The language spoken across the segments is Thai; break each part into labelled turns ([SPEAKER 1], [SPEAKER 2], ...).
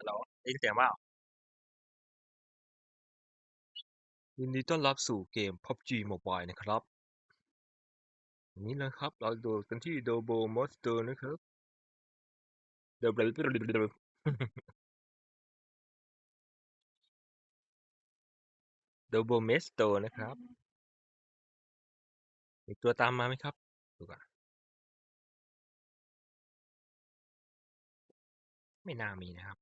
[SPEAKER 1] ฮัลโหลได้ยินเสียงเปล่ายินดีต้อนรับสู่เกม PUBG Mobile นะครับวันนี้นะครับ เราดูกันที่ Double Monster นะครับ Double Double Monster นะครับ มีตัวตามมาไหมครับ ดูก่อน ไม่น่ามีนะครับ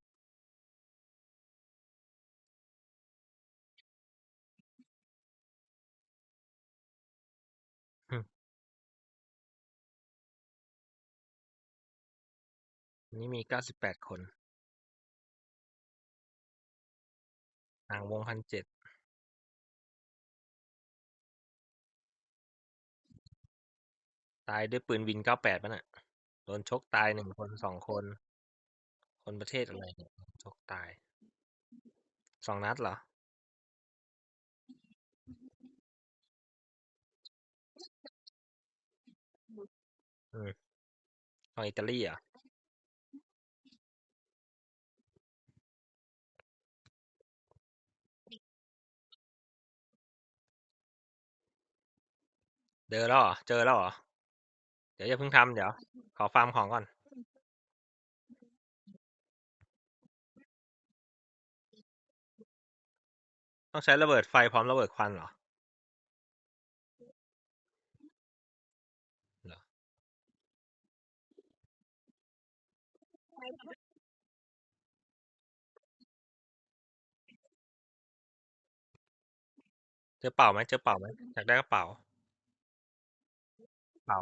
[SPEAKER 1] วันนี้มี98คนห่างวงพันเจ็ดตายด้วยปืนวิน98ป่ะน่ะ โดนชกตายหนึ่งคนสองคน คนประเทศอะไรเนี่ยชกตาย สองนัดเหรอ อืมของอิตาลีอะ เจอแล้วเหรอ เจอแล้วเหรอ เดี๋ยวอย่าเพิ่งทำเดี๋ยว ขอฟาร์มของก่อน ต้องใช้ระเบิดไฟพร้อมระเบิดควันเหรอเหรอเจอเป่าไหมเจอเป่าไหมอยากได้กระเป๋า เป๋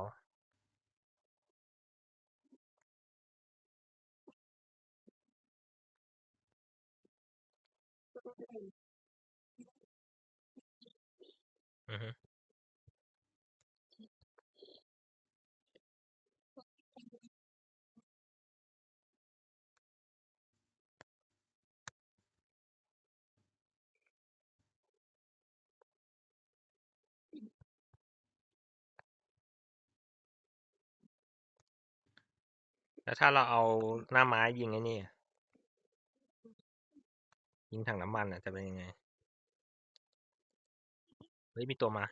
[SPEAKER 1] แล้วถ้าเราเอาหน้าไม้ยิงไอ้นี่ยิงถังน้ำมันอะจะเป็นยังไง เฮ้ย มีตัวมา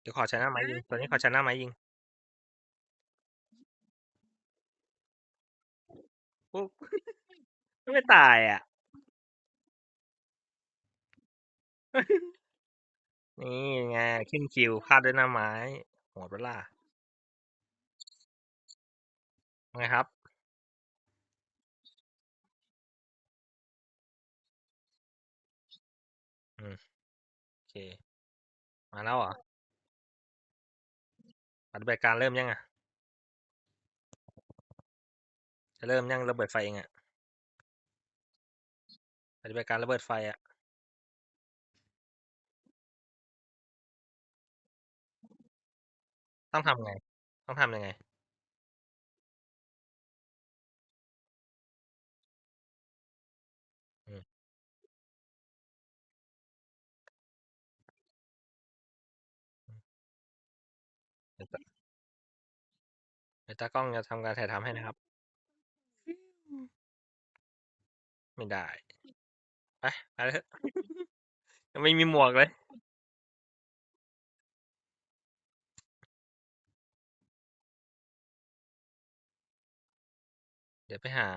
[SPEAKER 1] เดี๋ยวขอใช้หน้าไม้ยิง ตัวนี้ขอใช้หน้าไม้ยิง ปุ๊บ ไม่ตายอะ นี่ไงขึ้นคิวพลาดด้วยหน้าไม้โหดเวล่ะไงครับ อืมโอเค มาแล้วเหรอปฏิบัติการเริ่มยังอะ จะเริ่มยังระเบิดไฟเองอะปฏิบัติการระเบิดไฟอะ ต้องทำไง ต้องทำยังไง อืม เดี๋ยวตาเดี๋ยวตากล้องจะทำการถ่ายทำให้นะครับ ไม่ได้ ไป ไปเลยเถอะ ยังไม่มีหมวกเลย ดี๋ยวไปหา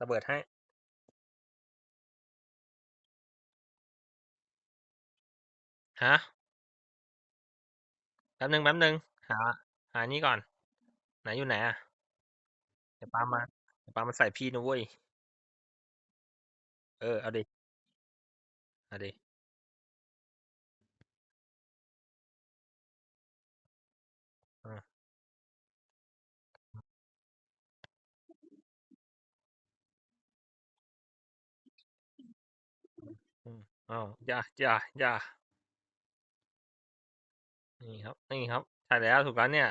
[SPEAKER 1] ระเบิดให้ ฮะ แป๊บหนึ่งแป๊บหนึ่งหา หานี่ก่อน ไหนอยู่ไหนอะ เดี๋ยวปามาเดี๋ยวปามาใส่พี่นะเว้ย เออ เอาดิ เอาดิ อืมอ้าวอย่าอย่าอย่านี่ครับ นี่ครับใช่แล้วถูกแล้วเนี่ย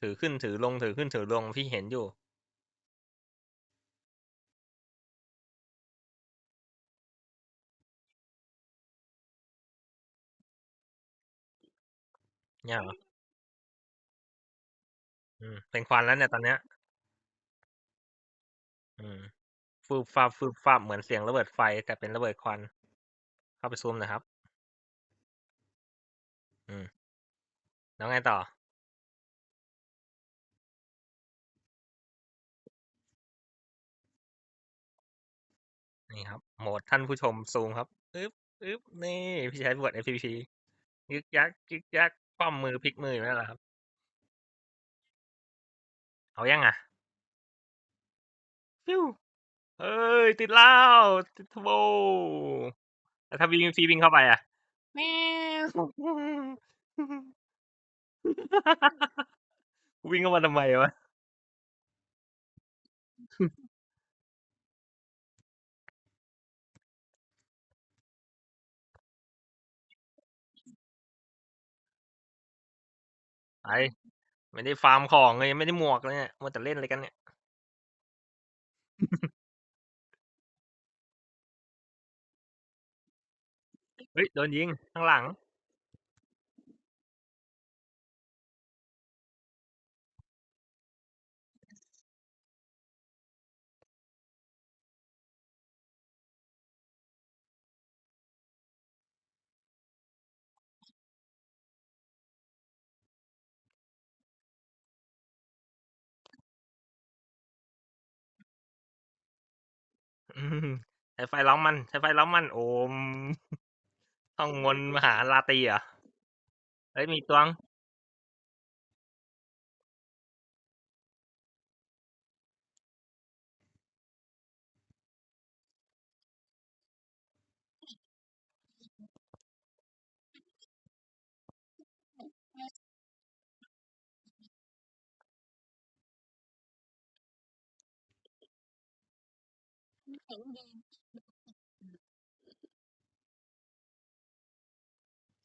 [SPEAKER 1] ถือขึ้นถือลงถือขึ้นถือลงพี่เห็นอยู่ เนี่ยเหรอ?อืม เป็นควันแล้วเนี่ยตอนเนี้ย อืมฟืบฟ้าบฟืบฟ้าบเหมือนเสียงระเบิดไฟแต่เป็นระเบิดควัน เข้าไปซูมหนะครับ อืม แล้วไงต่อ นี่ครับ โหมดท่านผู้ชมซูมครับอึ๊บอึ๊บนี่ พี่ใช้บท FPP ยึกยักยึกยักป้อมมือพลิกมืออยู่นั่นแหละครับ เอายังอะฟิวเอ้ย ติดแล้ว ติดทโบ แล้วถ้าวิ่งฟีวิ่งเข้าไปอะนี่วิ่งเข้ามาทำไมวะไปไม่ได้ฟาร์มของเลยยังไม่ได้หมวกเลยเนี่ยมัวแต่เล่นอะไรกันเนี่ย เฮ้ย โดนยิง ข้างหลัง อืม ใช้ไฟล้อมมัน ใช้ไฟล้อมมัน โอม ท่องมนต์มหาลาตรีเหรอ เฮ้ย มีตัวง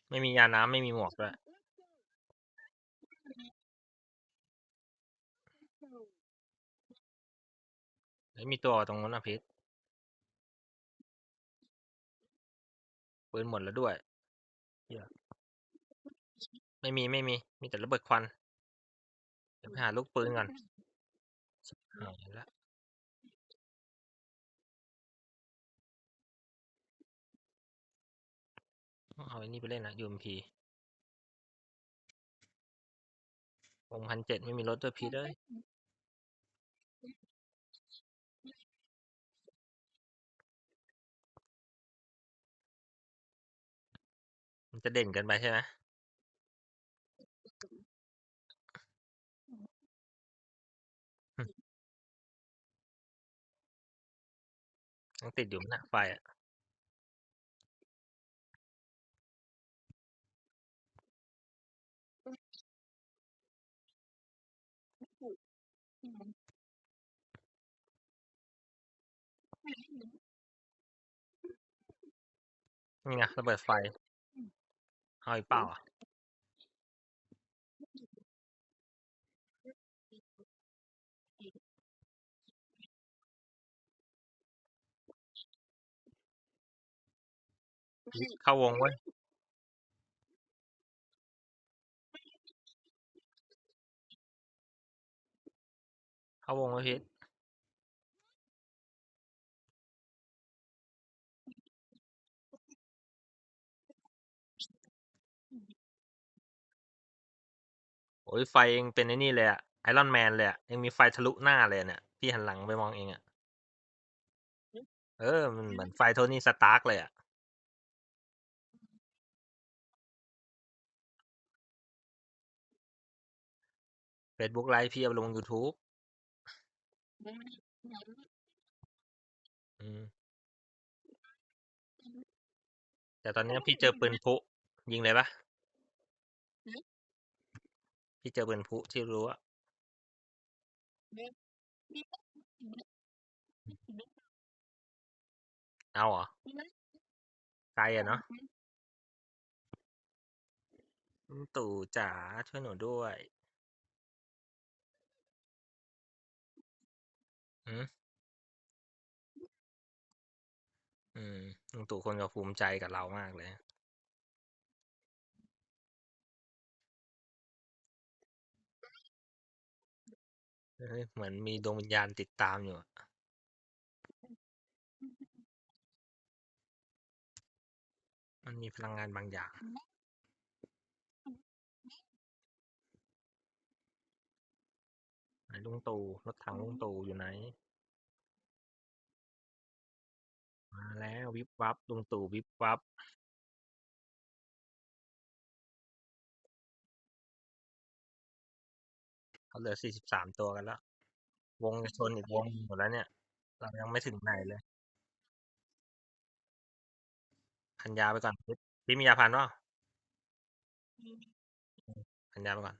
[SPEAKER 1] ไม่มียาน้ำไม่มีหมวกด้วยเฮ้ยมีตัวตรงนู้นนะพิษปืนหมดแล้วด้วยเหี้ยไม่มีไม่มี มีแต่ระเบิดควันเดี๋ยวไปหาลูกปืนก่อนหายแล้ว เอาไอ้นี่ไปเล่นนะ UMP วงพันเจ็ดไม่มีรถด้วยพีเอ้ยมันจะเด่นกินไปใช่ไหมยังติดอยู่มั้ยนะไฟอะ นี่ไงระเบิดไฟเอาอีกเปล่าอะเข้าวงเว้ยเข้าวงเว้ยพีท โอ้ยไฟเองเป็นไอ้นี่เลยอะไอรอนแมนเลยอะยังมีไฟทะลุหน้าเลยเนี่ยพี่หันหลังไปมองเองอะเออมันเหมือนไฟโทนี่สตาร์กเลยอะเฟซบุ๊กไลฟ์พี่เอาลง YouTube อืมแต่ตอนเนี้ยพี่เจอปืนพลุยิงเลยปะ พี่เจอปืนพลุที่รู้อะเอาเหรอไกลอะเนาะตู่จ๋าช่วยหนูด้วยอืมอืมตู่คนจะภูมิใจกับเรามากเลย เฮ้ย เหมือนมีดวงวิญญาณติดตามอยู่อะ มันมีพลังงานบางอย่าง ไหนลุงตู่รถถังลุงตู่อยู่ไหน มาแล้ววิบวับลุงตู่วิบวับ เขาเหลือสี่สิบสามตัวกันแล้ว วงจะชนอีกวงหนึ่งหมดแล้วเนี่ย เรายังไม่ถึงไหนเลยพันยาไปก่อนพี่พี่มียาพันวะพันยาไปก่อน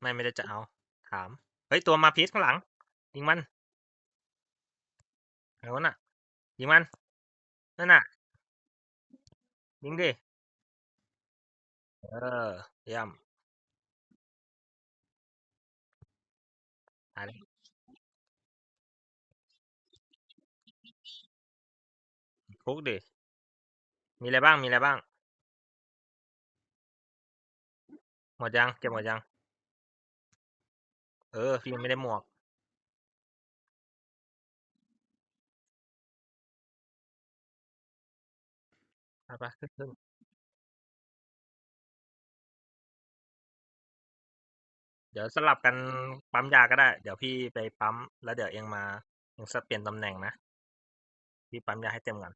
[SPEAKER 1] ไม่ไม่ได้จะเอา ถาม เฮ้ย ตัวมาพีชข้างหลัง ยิงมันเอาน่ะ ยิงมัน นั่นน่ะ ยิงดิ เออเยี่ย มตายแล้วคุกดิ มีอะไรบ้าง มีอะไรบ้าง หมดยัง เก็บหมดยัง เออ พี่ยังไม่ได้หมวก ไปไปขึ้นขึ้น ดี๋ยวสลับกันปั๊มยาก็ได้ เดี๋ยวพี่ไปปั๊ม แล้วเดี๋ยวเองมาเองสเปลี่ยนตำแหน่งนะ พี่ปั๊มยาให้เต็มก่อน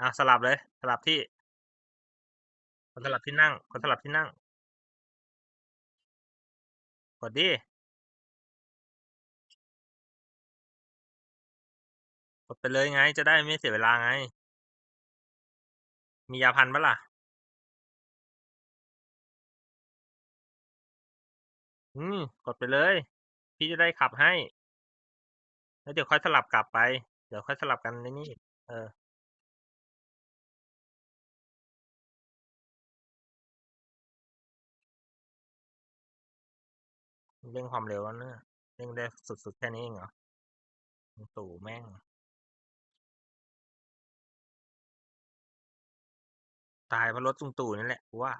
[SPEAKER 1] อะสลับเลย สลับที่ คนสลับที่นั่ง คนสลับที่นั่ง กดดิกดไปเลยไง จะได้ไม่เสียเวลาไง มียาพันปะล่ะ อืม กดไปเลย พี่จะได้ขับให้ แล้วเดี๋ยวค่อยสลับกลับไป เดี๋ยวค่อยสลับกันในนี่เออ เร่งความเร็วแล้วเนี่ยเร่งได้สุดๆแค่นี้เองเหรอ ตู่แม่งตายเพราะรถลุงตู่นี่แหละว่า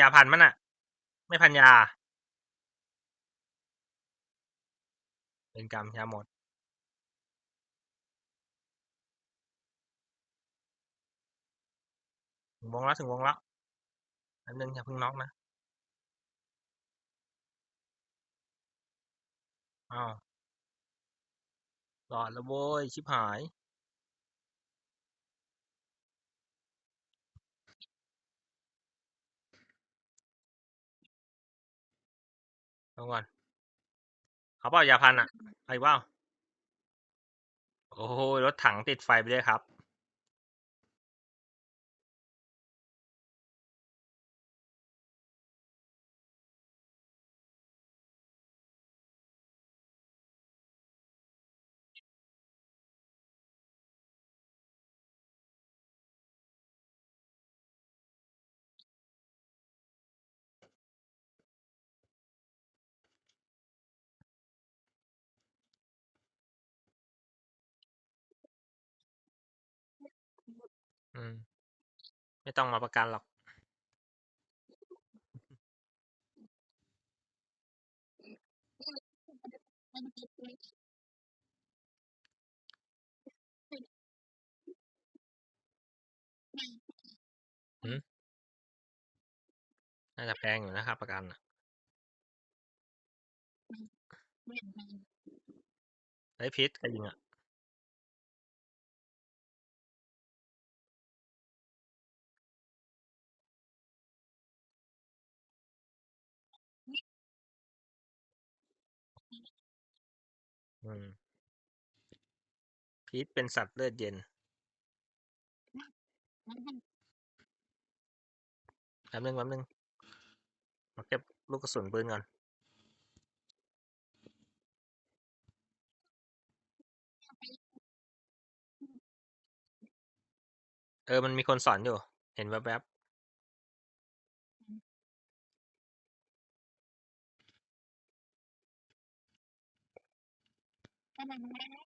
[SPEAKER 1] ยาพันมัน่ะไม่พันยาเป็นกรรมยาหมด ถึงวงแล้วถึงวงแล้วอันนึงอย่าเพิ่งน็อกนะอ้าวรอดแล้วโว้ยชิบหาย เอาก่อน เขาเปล่ายาพันอะไอ้ว้าว โอ้โห รถถังติดไฟไปเลยครับ ต้องมาประกันหรอกหือน่าจะแพงอยู่นะครับประกันอะเฮ้ยพิษใครยิงอะ อืม พีทเป็นสัตว์เลือดเย็น แป๊บหนึ่งแป๊บหนึ่งมาเก็บลูกกระสุนปืนก่อน เออ มันมีคนสอนอยู่ เห็นแวบๆ and a man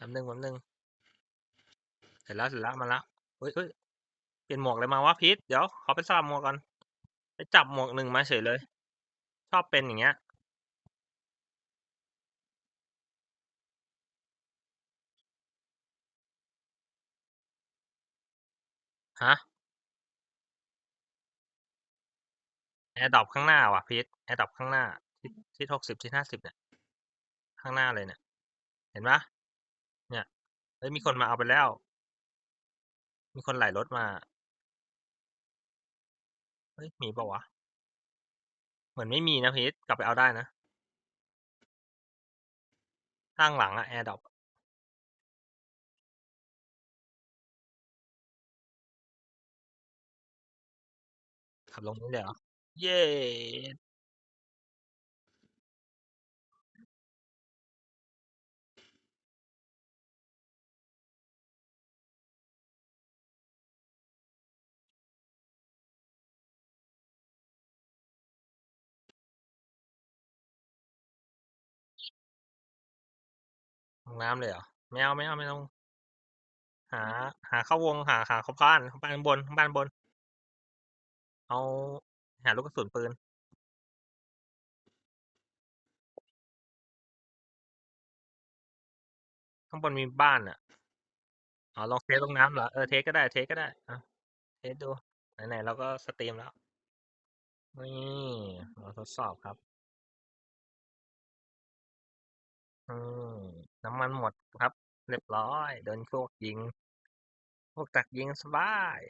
[SPEAKER 1] แป๊บนึงแป๊บนึงเสร็จแล้วเสร็จแล้วมาแล้วเฮ้ยเฮ้ยเปลี่ยนหมวกเลยมาวะพีทเดี๋ยวขอไปสลับหมวกก่อนไปจับหมวกหนึ่งมาเฉยเลย ชอบเป็นอย่างเงี้ยฮะแอร์ดรอปข้างหน้าว่ะพีทแอร์ดรอปข้างหน้าทิศทิศหกสิบทิศห้าสิบเนี่ย ข้างหน้าเลยเนี่ย เห็นปะ เฮ้ยมีคนมาเอาไปแล้ว มีคนไหลรถมา เฮ้ยมีปะวะ เหมือนไม่มีนะพีทกลับไปเอาได้นะข้างหลังอะแอร์ดรอปขับลงนี้เลยเหรอ เย้ ลงน้ำเลยเหรอไม่เอาไม่เอาไม่ต้องหา หาเข้าวงหาหาเข้าบ้านเข้าบ้านบนเข้าบ้านบน เอาหาลูกกระสุนปืนข้างบนมีบ้านอะอ๋อลองเทสลงน้ำเหรอเออเทสก็ได้เทสก็ได้อะเทสดูไหนๆเราก็สตรีมแล้วนี่เราทดสอบครับ อืม น้ำมันหมดครับ เรียบร้อย เดินพวกยิง พวกตักยิงสบาย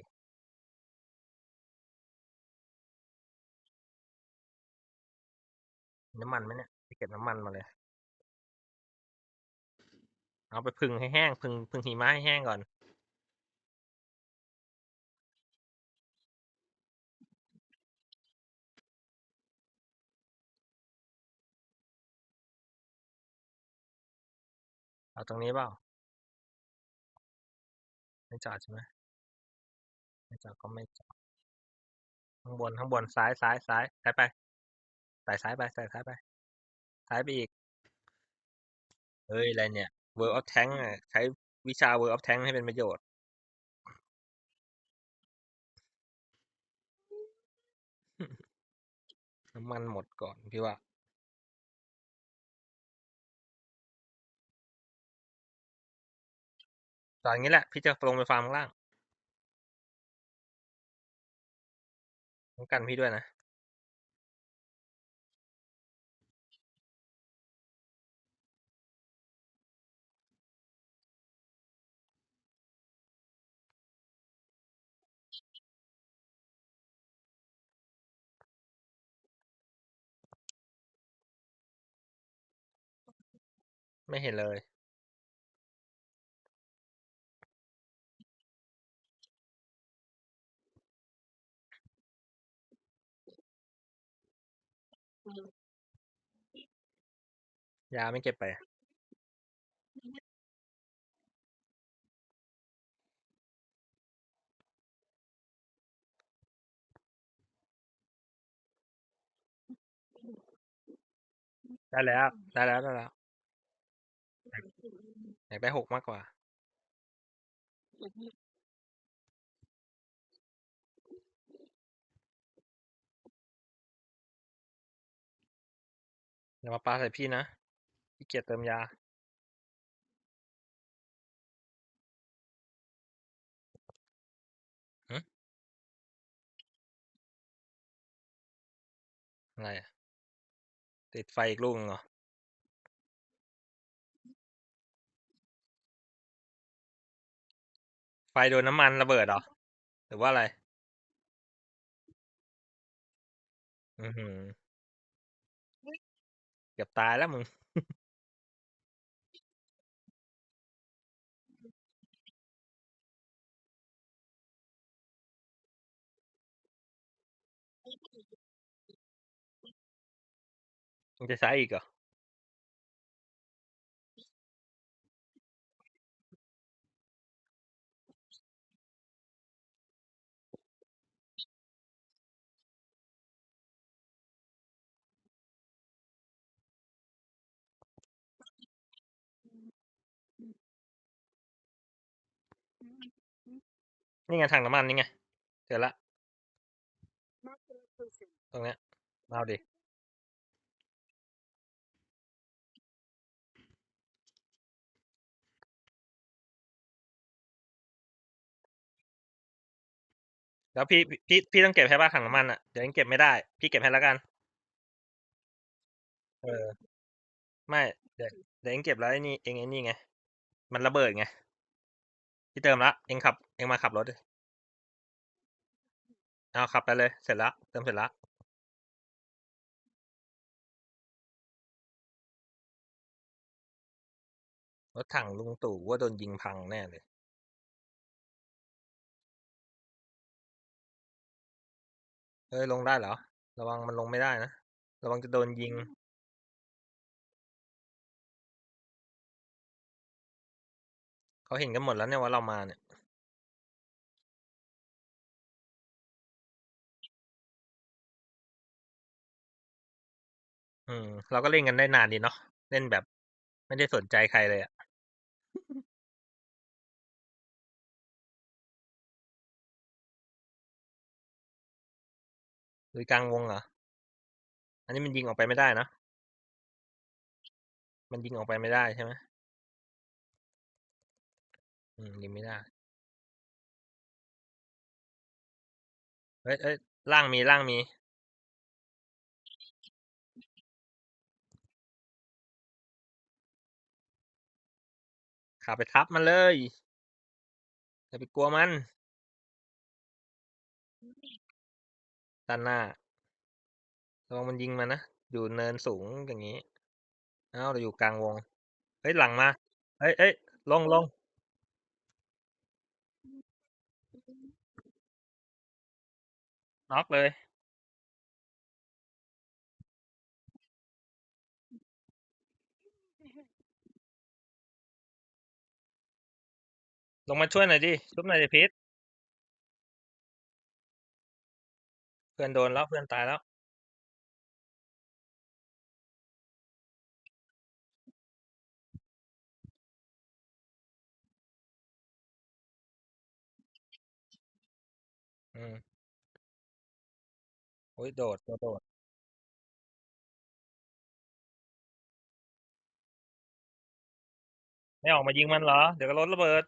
[SPEAKER 1] น้ำมันไหมเนี่ยไปเก็บน้ำมันมาเลย เอาไปพึ่งให้แห้ง พึ่งพึ่งหิมะให้แห้งก่อน เอาตรงนี้เปล่า ไม่จอดใช่ไหมไม่จอดก็ไม่จอดข้างบนข้างบนซ้ายซ้ายซ้ายซ้ายไปสายซ้ายไปสายซ้ายไปซ้ายไปอีก เฮ้ย อะไรเนี่ย World of Tank ใช้วิชา World of Tank ให้เป็นประโยชน์ น้ำมันหมดก่อนพี่ว่า ตอนนี้แหละ พี่จะลงไปฟาร์มข้างล่างต้องกันพี่ด้วยนะ ไม่เห็นเลย ยาไม่เก็บไป ได้แล้ว ได้แล้วได้แล้ว อยากได้หกมากกว่า อย่ามาปาใส่พี่นะ พี่เกียจเติมยา อะไรอะติดไฟอีกลูกนึงเหรอ ไฟโดนน้ำมันระเบิดเหรอ หรือว่าอะไร อือหือเกือบตายแล้วมึง มึงจะใช้อีกเหรอนี่ไงถังน้ำมันนี่ไง เจอละ ตรงเนี้ยเอาดิ แล้วพี่พี่พี่ต้องเก็บให้ป่ะถังน้ำมันอะเดี๋ยวเองเก็บไม่ได้ พี่เก็บให้แล้วกัน เออ ไม่เดี๋ยวเดี๋ยวเองเก็บแล้วไอ้นี่เองไอ้นี่ไง มันระเบิดไงพี่เติมละเองขับ เองมาขับรถดิเอาขับไปเลย เสร็จล้วเติมเสร็จล้วรถถังลุงตู่ว่าโดนยิงพังแน่เลย เอ้ยลงได้เหรอ ระวังมันลงไม่ได้นะ ระวังจะโดนยิง เขาเห็นกันหมดแล้วเนี่ยว่าเรามาเนี่ย อืม เราก็เล่นกันได้นานดีเนาะ เล่นแบบ ไม่ได้สนใจใครเลยอะ หรือกลางวงเหรอ อันนี้มันยิงออกไปไม่ได้นะ มันยิงออกไปไม่ได้ใช่ไหมอืมยิงไม่ได้ เอ้ยเอ้ยล่างมีล่างมีขับไปทับมันเลย อย่าไปกลัวมัน ด้านหน้าระวังมันยิงมานะ อยู่เนินสูงอย่างนี้ เอ้าเราอยู่กลางวง เฮ้ย หลังมา เฮ้ยเอ้ยลงลงน็อกเลยลงมาช่วยหน่อยดิ ชุบหน่อยดิพีท พื่อนโดนแล้วเพื่อนตายแล้ว อืมโอ้ยโดดโดดโดด ไม่ออกมายิงมันเหรอ เดี๋ยวก็รถระเบิด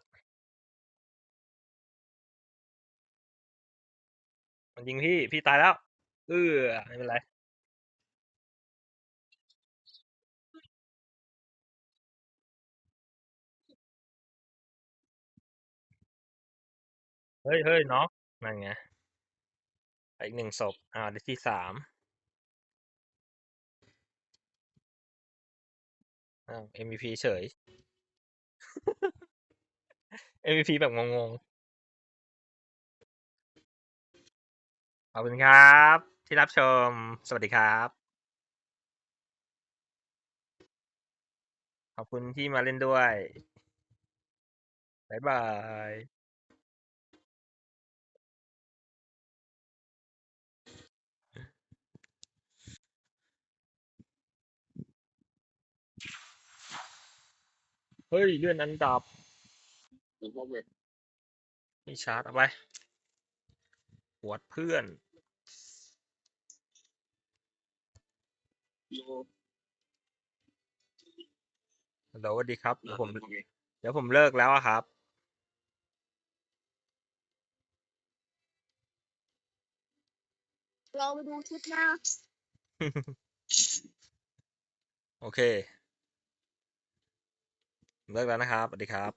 [SPEAKER 1] มันยิงพี่ พี่ตายแล้ว เออไม่เป็นไร เฮ้ยเฮ้ยน็อกนั่นไงอีกหนึ่งศพ อ่าได้ที่สามอ้าว MVP เฉย MVP แบบงงๆ ขอบคุณครับ ที่รับชม สวัสดีครับ ขอบคุณที่มาเล่นด้วย บ๊ายบายเฮ้ย เลื่อนอันดับนี่ชาร์จเอาไป อวดเพื่อนฮัลโหลสวัสดีครับเดี๋ยวผม เดี๋ยวผมเลิกแล้วอะครับ
[SPEAKER 2] เราไปดูคลิปหน้า
[SPEAKER 1] โอเค เลิกแล้วนะครับ สวัสดีครับ